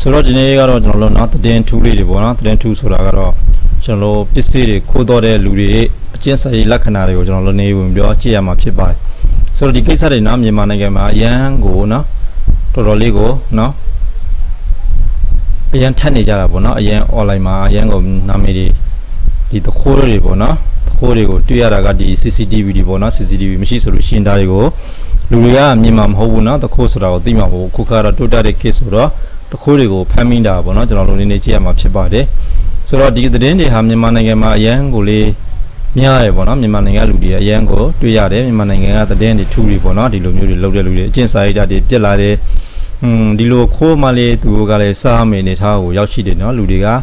ဆိုတော့ဒီနေ့ကတော့ကျွန်တော်တို့နော်သတင်းထူးလေးတွေပေါ့နော်သတင်းထူးဆိုတာကတော့ကျွန်တော်တို့ပစ္စည်းတွေခိုးတော့တဲ့လူတွေအကျင့်စာရိတ်လက္ခဏာတွေကိုကျွန်တော်တို့နေဝင်ပြောကြည့်ရမှာဖြစ်ပါတယ်ဆိုတော့ဒီကိစ္စတွေနော်မြန်မာနိုင်ငံမှာအရန်ကိုနော်တော်တော်လေးကိုနော်အရန်ထက်နေကြတာပေါ့နော်အရန် online မှာအရန်ကိုနာမည်တွေဒီတခိုးတွေပေါ့နော်တခိုးတွေကိုတွေ့ရတာကဒီ CCTV တွေပေါ့နော် CCTV မရှိဆိုလို့ရှင်းတာတွေကိုလူတွေကမြင်မှာမဟုတ်ဘူးနော်တခိုးဆိုတာကိုသိမှာမဟုတ်ဘူးခုကတော့တိုးတက်တဲ့ case ဆိုတော့ တခိုးတွေကိုဖမ်းမိတာပေါ့နော်ကျွန်တော်တို့နေနေကြည့်ရမှာဖြစ်ပါတယ်ဆိုတော့ဒီသတင်းတွေဟာမြန်မာနိုင်ငံမှာအရန်ကိုလေးများတယ်ပေါ့နော်မြန်မာနိုင်ငံလူတွေအရန်ကိုတွေ့ရတယ်မြန်မာနိုင်ငံကသတင်းတွေထူတွေပေါ့နော်ဒီလိုမျိုးတွေလုပ်တဲ့လူတွေအကျင့်စာရိတ္တတွေပြက်လာတယ်อืมဒီလိုခိုးမှလေးသူတို့ကလည်းစားမေနေထားကိုရောက်ရှိတယ်နော်လူတွေကဘယ်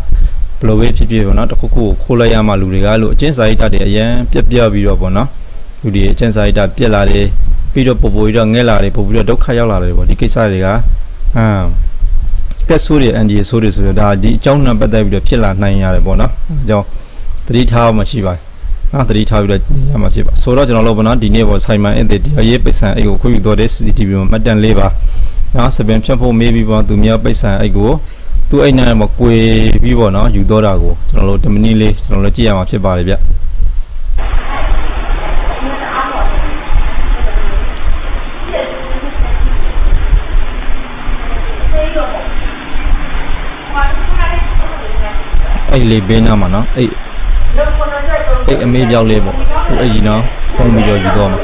လိုပဲဖြစ်ဖြစ်ပေါ့နော်တစ်ခုခုကိုခိုးလိုက်ရမှလူတွေကအဲ့လိုအကျင့်စာရိတ္တတွေအရန်ပြက်ပြက်ပြီးတော့ပေါ့နော်လူတွေအကျင့်စာရိတ္တပြက်လာတယ်ပြီးတော့ပို့ပို့ပြီးတော့ငဲ့လာတယ်ပို့ပြီးတော့ဒုက္ခရောက်လာတယ်ပေါ့ဒီကိစ္စတွေကဟမ် ကက်ဆိုးတွေအန်ဒီဆိုးတွေဆိုတော့ဒါဒီအကြောင်းနဲ့ပတ်သက်ပြီးတော့ဖြစ်လာနိုင်ရတယ်ပေါ့နော်အဲအကြောင်းသတိထားမှရှိပါတယ်နော်သတိထားပြီးတော့နေရမှာဖြစ်ပါဆိုတော့ကျွန်တော်တို့ပေါ့နော်ဒီနေ့ပေါ့ဆိုင်မန်အစ်တီတရားရေးပိတ်ဆန်အိတ်ကိုခွင့်ပြုတော့တဲ့ CCTV မှာမှတ်တမ်းလေးပါနော်စပင်ဖြတ်ဖို့မေးပြီးပေါ့သူများပိတ်ဆန်အိတ်ကိုသူ့အိတ်နဲ့မကွေပြီးပေါ့နော်ယူတော့တာကိုကျွန်တော်တို့10မိနစ်လေးကျွန်တော်တို့ကြည့်ရမှာဖြစ်ပါတယ်ဗျ အဲ့ဒီလေးဘေးနားမှာနော်အဲ့အဲ့အမေးပြောက်လေးပေါ့သူအဲ့ဒီနော်ဖုံးပြီးတော့ယူတော့မှာ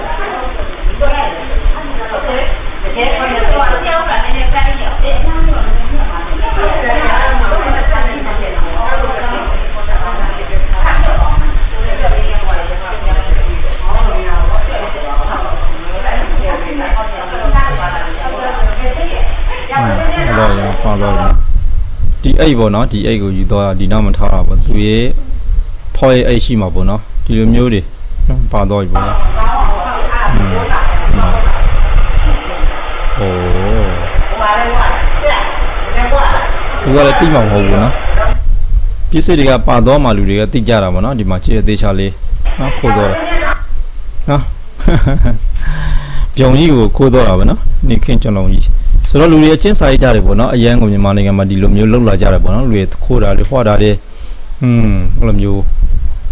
အိတ်ပေါ့နော်ဒီအိတ်ကိုယူသွားတာဒီနောက်မှထားတာပေါ့သူရဲ့ဖော်ရဲ့အိတ်ရှိမှာပေါ့နော်ဒီလိုမျိုးတွေနော်ပါတော့ပြီပေါ့နော်ဟိုသူကလည်းတိမှမဟုတ်ဘူးနော်ပစ္စည်းတွေကပါတော့မှလူတွေကတိကြတာပေါ့နော်ဒီမှာခြေအသေးချလေးနော်ခိုးတော့နော်ပြုံကြီးကိုခိုးတော့တာပဲနော်နေခင်းကျွန်တော်ကြီး ဆိုတော့လူတွေအချင်းစာရိတ်ကြတယ်ပေါ့နော်အရန်ကိုမြန်မာနိုင်ငံမှာဒီလိုမျိုးလှုပ်လာကြတယ်ပေါ့နော်လူတွေခိုးတာတွေဖွာတာတွေอืมအဲ့လိုမျိုး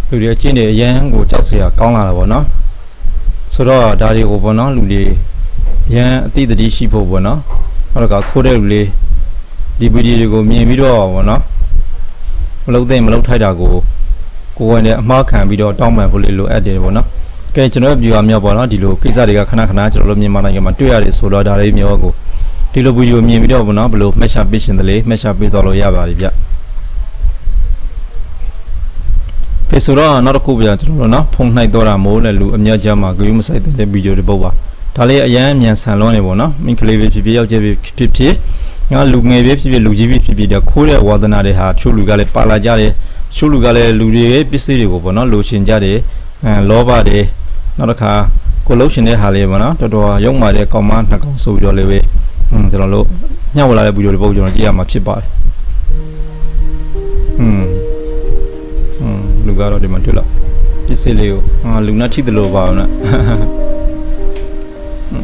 လူတွေအချင်းတွေအရန်ကိုကြောက်စရာကောင်းလာတာပေါ့နော်ဆိုတော့ဒါတွေကိုပေါ့နော်လူတွေအရန်အသိတတိရှိဖို့ပေါ့နော်နောက်ကခိုးတဲ့လူတွေဒီဗီဒီယိုတွေကိုမြင်ပြီးတော့ပေါ့နော်မလုပ်တဲ့မလုပ်ထိုက်တာကိုကိုယ်ဝင်တဲ့အမှားခံပြီးတော့တောင်းပန်ဖို့လေးလိုအပ်တယ်ပေါ့နော်ကဲကျွန်တော်တို့ viewer များပေါ့နော်ဒီလိုကိစ္စတွေကခဏခဏကျွန်တော်တို့မြန်မာနိုင်ငံမှာတွေ့ရတယ်ဆိုတော့ဒါလေးမျိုးကို ဒီလိုဗီဒီယိုမြင်ပြီးတော့ပေါ့နော်ဘယ်လိုမှတ်ရှာပေးရှင်တယ်လေမှတ်ရှာပေးတော့လို့ရပါပြီဗျကဲဆိုတော့နောက်တစ်ခုပြကျွန်တော်တို့နော်ဖုန်းနှိုက်တော့တာမို့လဲလူအများကြီးမှာဂရုမစိုက်တဲ့ဗီဒီယိုတွေပုတ်ပါဒါလေးအရန်အမြန်ဆန်လွန်းနေပေါ့နော်မိန်းကလေးပဲဖြစ်ဖြစ်ယောက်ျားပဲဖြစ်ဖြစ်ဖြစ်ငါလူငယ်ပဲဖြစ်ဖြစ်လူကြီးပဲဖြစ်ဖြစ်တဲ့ခိုးတဲ့ဝါသနာတွေဟာချို့လူကလည်းပါလာကြတယ်ချို့လူကလည်းလူတွေရဲ့ပစ္စည်းတွေကိုပေါ့နော်လိုချင်ကြတယ်အဲလောဘတွေနောက်တစ်ခါကိုလှုပ်ရှင်တဲ့ဟာလေးပေါ့နော်တော်တော်ရုံမာတဲ့ကောင်မနှစ်ကောင်ဆိုပြီးတော့လေးပဲ อืมကျွန်တော်တို့ညှောက်လာတဲ့ဗီဒီယိုတွေပုံကျွန်တော်ကြည့်ရမှာဖြစ်ပါတယ်อืมอืมလူကတော့ဒီမှာတွေ့လောက်ပစ္စည်းလေးကိုဟာလူနာထိတယ်လို့ပါအောင်နော်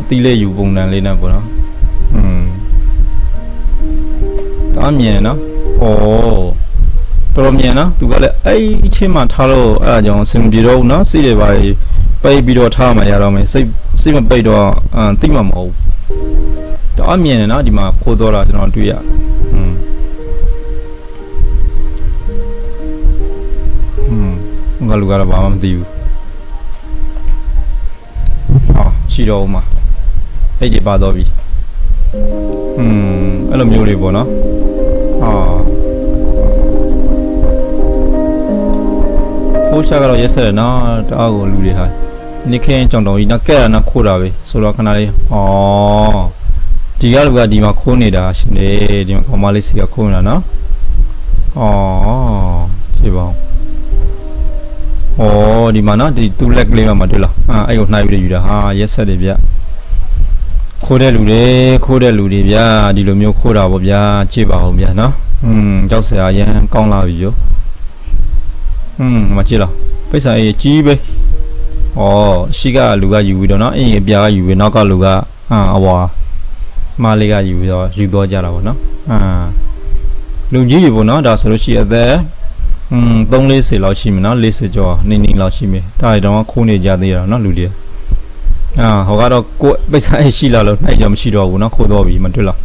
တီးလေးယူပုံစံလေးနဲ့ပေါ့နော်อืมတားမြင်နော်ဩတော်တော်မြင်နော်သူကလည်းအဲ့အချင်းမှထားလို့အဲ့အကြောင်းအဆင်ပြေတော့ဘူးနော်စိတ်တွေပါပိတ်ပြီးတော့ထားမှရတော့မယ်စိတ်စိတ်မပိတ်တော့အမ်သိမှမဟုတ်ဘူး တော်မြင်နေနော်ဒီမှာခိုးတော့တာကျွန်တော်တွေ့ရอืมอืมငါလူကတော့ဘာမှမသိဘူးဟာရှိတော့ဦးမှာအဲ့ဒီပါတော့ပြီอืมအဲ့လိုမျိုးလေးပေါ့နော်ဟာပိုးချကတော့ရက်ဆက်တယ်နော်တအားကိုလူတွေဟာနိခင်းကြောင်တောင်ကြီးနော်ကဲ့ရနော်ခိုးတာပဲဆိုတော့ခဏလေးဩ ဒီကလူကဒီမှာခိုးနေတာရှင်လေဒီမှာကောင်မလေးစီကခိုးနေတာနော်ဩကြည့်ပါဦးဩဒီမှာနော်ဒီတူလက်ကလေးမှာမတွေ့လားအာအဲ့ကိုနှိုက်ပြီးယူတာဟာရက်ဆက်တယ်ဗျခိုးတဲ့လူတွေခိုးတဲ့လူတွေဗျာဒီလိုမျိုးခိုးတာပေါ့ဗျာကြည့်ပါဦးဗျာနော်อืมကြောက်စရာရမ်းကောင်းလာပြီရောอืมမကြည့်လားပိတ်စာအေးကြီးပဲဩရှိကလူကယူပြီးတော့နော်အင်းအပြားကယူပြီးနောက်ကလူကအာအဝါ မလေးကယူပြီးတော့ယူတော့ကြတာပေါ့နော်အာ လူကြီးတွေပေါ့နော်ဒါဆိုလို့ရှိရင်အသက်อืม3 40လောက်ရှိမယ်နော်40ကျော်နေနေလောက်ရှိမယ်ဒါတွေတော့ခိုးနေကြသေးတာနော်လူတွေအာဟောကတော့ကိုယ်ပိတ်ဆိုင်ရှိလာလို့နိုင်ကြမရှိတော့ဘူးနော်ခိုးတော့ပြီမတွေ့လား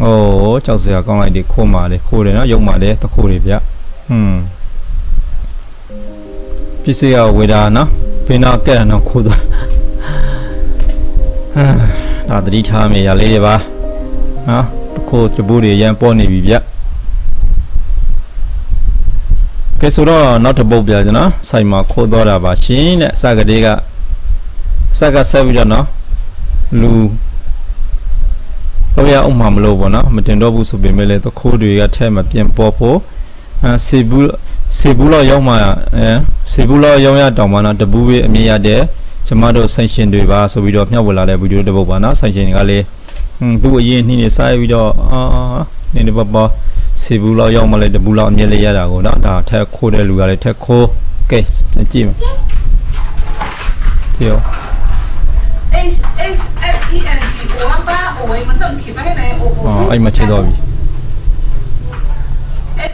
โอ้ကြောက်စရာကောင်းလိုက်တယ်ခိုးมาတယ်ခိုးတယ်နော်ရုံมาတယ်တခိုးတွေဗျဟွန်းပစ္စည်းကဝေဒါနော်ဖိနာကဲ့နော်ခိုးတော့ဟာ ဒါတတိထားမြေရလေးတွေပါနော်တခိုးကြဘူးတွေရန်ပေါ်နေပြီဗျကဲဆိုတော့နောက်တစ်ပုတ်ပြကျွန်တော်ဆိုင်မှာခိုးတော့တာပါရှင်တဲ့စကလေးကစကဆက်ပြီးတော့နော်လူတော့ရအောင်မှမလို့ပေါ့နော်မတင်တော့ဘူးဆိုပေမဲ့လည်းတခိုးတွေကထဲမှာပြင်ပေါ်ဖို့အဲစေဘူးစေဘူးတော့ရောက်မှအဲစေဘူးတော့ရောက်ရတောင်မှနော်တပူးပဲအမြင်ရတဲ့ ကျမတို့ sanction တွေပါဆိုပြီးတော့မျှဝေလာတဲ့ဗီဒီယိုတစ်ပုဒ်ပါနော် sanction တွေကလည်းသူ့အရင်နှင်းနေစားပြီးတော့အာနေနေပါပါစီဘူးလောက်ရောက်မလဲတဘူးလောက်အမြဲလေးရတာကိုနော်ဒါထက်ခိုးတဲ့လူကလည်းထက်ခိုးကဲကြည့်မယ်ကြည့်ရော H H F E N G โอ้บ้าโอ้ยมันต้องคิดไปให้ไหนโอ้โหอ๋อไอ้มาใช้ดอบีเอ๊ะ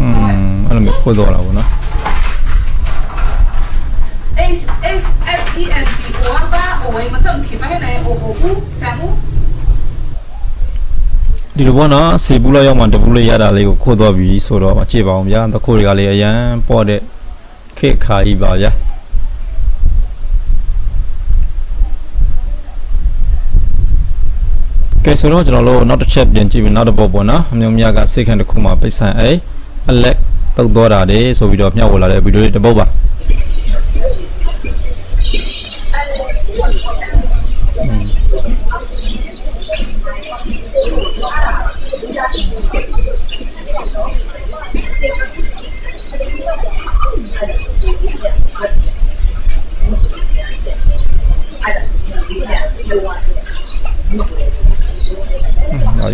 อืมอะไรไม่พูดดอแล้วเนาะ H H TNC ကိုပါအိုဝဲမတန်ခိမဟဲနေအိုဟိုကူဆာကူဒီလိုပေါ့နော်စေဘူးလောက်ရောက်မှတဘူးလေးရတာလေးကိုခိုးတော့ပြီဆိုတော့ကြည့်ပါအောင်ဗျာတခိုးတွေကလည်းအရန်ပေါ့တဲ့ခေခါကြီးပါဗျာကဲဆိုတော့ကျွန်တော်တို့နောက်တစ်ချက်ပြန်ကြည့်ပြီးနောက်တစ်ပုတ်ပေါ့နော်အမျိုးများကစိတ်ခံတစ်ခုမှပိတ်ဆန်အဲအလက်တုတ်တော့တာလေဆိုပြီးတော့မျှဝေလာတဲ့ဗီဒီယိုလေးတစ်ပုတ်ပါ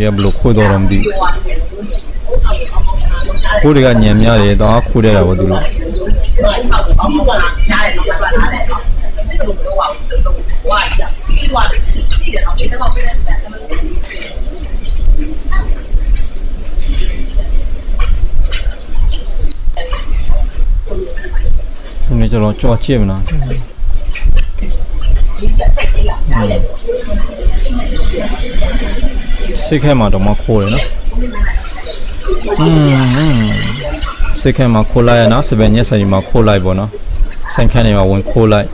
ရဘလို့ခိုးတော့တော့မသိဘူးခိုးတွေကညံများတယ်တော့ခိုးတဲ့တာပေါ့သူတို့ဒီနေ့ ကျွန်တော်ကြော်ချစ်မလားစိတ်ခဲမှာတော့မခိုးရနော်อืมစိတ်ခဲမှာခိုးလိုက်ရနော်စပယ်ညက်ဆိုင်မှာခိုးလိုက်ပေါ့နော်ဆိုင်ခန်းတွေမှာဝင်ခိုးလိုက်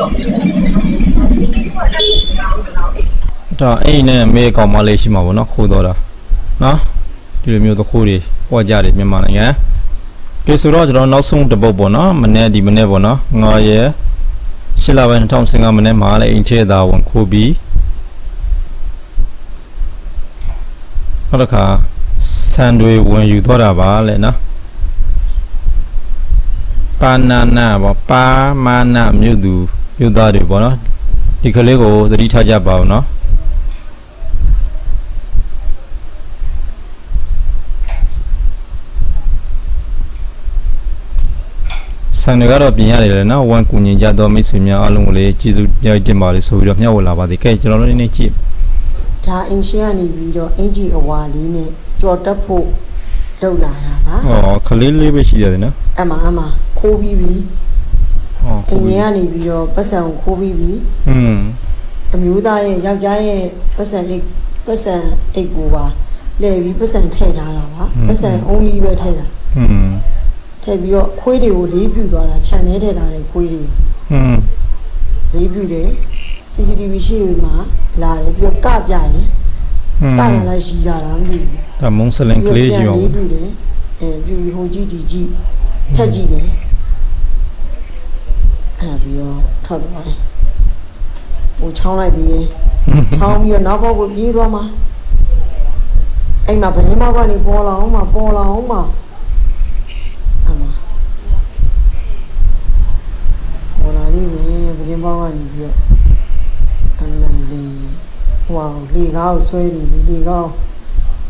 ဒါ အိမ်နဲ့မေးကောင်မလေးရှိမှာပေါ့နော်ခိုးတော့တာနော်ဒီလိုမျိုးသခိုးတွေပေါ်ကြတယ်မြန်မာနိုင်ငံကဲဆိုတော့ကျွန်တော်နောက်ဆုံးတစ်ပုတ်ပေါ့နော်မနေ့ဒီမနေ့ပေါ့နော်ငါရဲ့ရှစ်လပိုင်း2015မနေ့မှာလည်းအိမ်ချဲသာဝင်ခိုးပြီးနောက်တစ်ခါဆန်တွေဝင်ယူတော့တာပါလေနော်ပါနာနာပေါ့ပါမာနာမြို့သူမြို့သားတွေပေါ့နော် ဒီကလေးကိုသတိထားကြပါဦးနော်ဆန်တွေကတော့ပြင်ရတယ်လေနော်ဝန်ကူညီကြတော့မိတ်ဆွေများအားလုံးကိုလည်းကျေးဇူးများတင်ပါလေဆိုပြီးတော့မျှဝေလာပါသေးကဲကျွန်တော်တို့နေ့နေ့ကြည့်ဒါအင်ရှင်ကနေပြီးတော့အင်ဂျီအဝါလေးနဲ့ကြော်တက်ဖို့လောက်လာတာပါဟောခလေးလေးပဲရှိရတယ်နော်အမအမခိုးပြီးပြီဟော အိမ်ထဲကနေပြီးတော့ပတ်စံကိုခိုးပြီးပြီ อืม အမျိုးသားရဲ့ယောက်ျားရဲ့ပတ်စံအိတ်ပတ်စံအိတ်ကိုပါလဲပြီးပတ်စံထည့်ထားတာပါပတ်စံ only ပဲထည့်တာ อืม ထည့်ပြီးတော့ခွေးတွေကိုလေးပြူသွားတာခြံထဲထည့်ထားတဲ့ခွေးတွေ อืม လေးပြူတယ် CCTV ရှိမှာလာတယ်ပြီးတော့ကပြတယ် อืม ကလာလိုက်ရှိကြတာမသိဘူး ဒါမုံစလင်ကလေးကြီးအောင် လေးပြူတယ်အဲပြူပြီးဟိုကြည့်ဒီကြည့်ထက်ကြည့်တယ် အဲပြီးတော့ထွက်သွားတယ်ဟိုချောင်းလိုက်သေးတယ်ချောင်းပြီးတော့နောက်ဘောက်ကိုပြေးသွားမှာအဲ့မှာဗရင်းမောက်ကနေပေါ်လာအောင်မှာပေါ်လာအောင်မှာအမပေါ်လာလိမ့်မယ်ဗရင်းမောက်ကနေပြီးတော့အမလေးဟိုလေကားကိုဆွဲနေပြီလေကားကို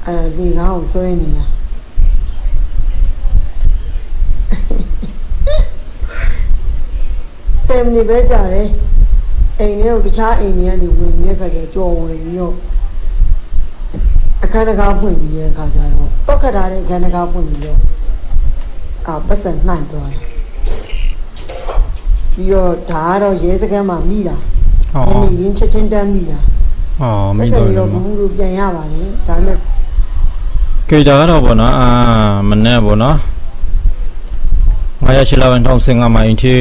အဲလေကားကိုဆွဲနေတာ 10မိနစ်ပဲကြာတယ်အိမ်ထဲကိုတခြားအိမ်တွေကနေဝင်ပြီးတဲ့ခါကျတော့ကြော်ဝင်ပြီးတော့အခန်းတကားဖွင့်ပြီးတဲ့ခါကျတော့တောက်ခတ်ထားတဲ့အခန်းတကားဖွင့်ပြီးတော့အာပတ်စံနှိုင်သွားတယ်ပြီးတော့ဒါကတော့ရဲစခန်းမှာမိတာဟောအဲ့ဒီရင်းချက်ချင်းတန်းမိတာဟောမမိက်ဆေ့တော့ချ်တယ်တော့နော်ဘူးလို့ပြန်ရပါတယ်ဒါပေမဲ့ကေတာကတော့ဗောနော်အာမနေ့ဗောနော်ငါရရှိလာဝန်ထောင်းစင်ကမိုင်းတီ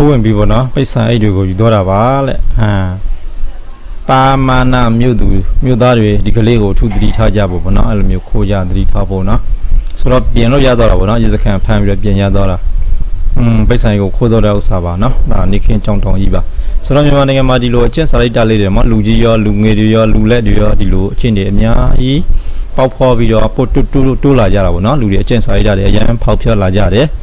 ခိုးဝင်ပြီဗောနော်ပိတ်ဆန်အိတ်တွေကိုယူတော့တာပါလက်ဟာပါမာနာမြို့သူမြို့သားတွေဒီကလေးကိုအထူးသတိထားကြဖို့ဗောနော်အဲ့လိုမျိုးခိုးကြသတိထားဖို့နော်ဆိုတော့ပြင်လို့ရတော့တာဗောနော်ရေစခန်ဖမ်းပြီးတော့ပြင်ရတော့တာอืมပိတ်ဆန်ကိုခိုးတော့တဲ့ဥစ္စာပါနော်ဒါနေခင်းကြောင်တောင်ကြီးပါဆိုတော့မြန်မာနိုင်ငံမှာဒီလိုအကျင့်စာလိုက်တာလေးတွေမှာလူကြီးရောလူငယ်တွေရောလူလက်တွေရောဒီလိုအကျင့်တွေအများကြီးပေါက်ဖော်ပြီးတော့ပို့တူတူတိုးလာကြတာပေါ့နော်လူတွေအကျင့်စာရိတ္တတွေအရင်ဖောက်ဖျက်လာကြတယ်။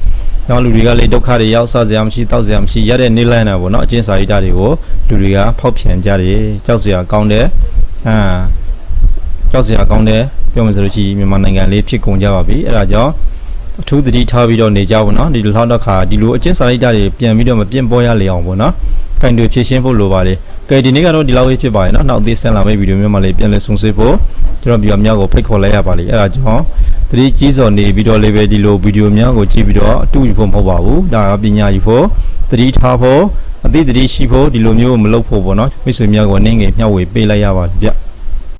နောက်လူတွေကလေဒုက္ခတွေရောက်စားစရာမရှိတောက်စရာမရှိရတဲ့နေလန်းတာပေါ့နော်အကျင့်စာရိတ္တတွေကိုလူတွေကဖောက်ပြန်ကြတယ်ကြောက်စရာကောင်းတယ်။အာကြောက်စရာကောင်းတယ်ပြောမှဆိုလို့ရှိရင်မြန်မာနိုင်ငံလေးဖြစ်ကုန်ကြပါပြီ။အဲဒါကြောင့်အထူးသတိထားပြီးတော့နေကြပါတော့ဒီလိုလောက်တော့ခါဒီလိုအကျင့်စာရိတ္တတွေပြန်ပြီးတော့မပြင့်ပေါ်ရလေအောင်ပေါ့နော်။ ကန်တွေဖြည့်ရှင်းဖို့လိုပါတယ်။ကဲဒီနေ့ကတော့ဒီလောက်ပဲဖြစ်ပါတယ်နော်။နောက်သေးဆက်လာမယ့်ဗီဒီယိုမျိုးမှလည်းပြန်လည်ဆုံဆွေးဖို့ကျွန်တော်ဗီဒီယိုများကိုဖိတ်ခေါ်လိုက်ရပါလိမ့်အဲ့ဒါကြောင့်သတိကြီးစော်နေပြီးတော့လည်းပဲဒီလိုဗီဒီယိုများကိုကြည့်ပြီးတော့အတူယူဖို့မဟုတ်ပါဘူးဒါကပညာယူဖို့သတိထားဖို့အသိသတိရှိဖို့ဒီလိုမျိုးမလုပ်ဖို့ပေါ့နော်မိတ်ဆွေများကိုနင်းငယ်မျှဝေပေးလိုက်ရပါဗျ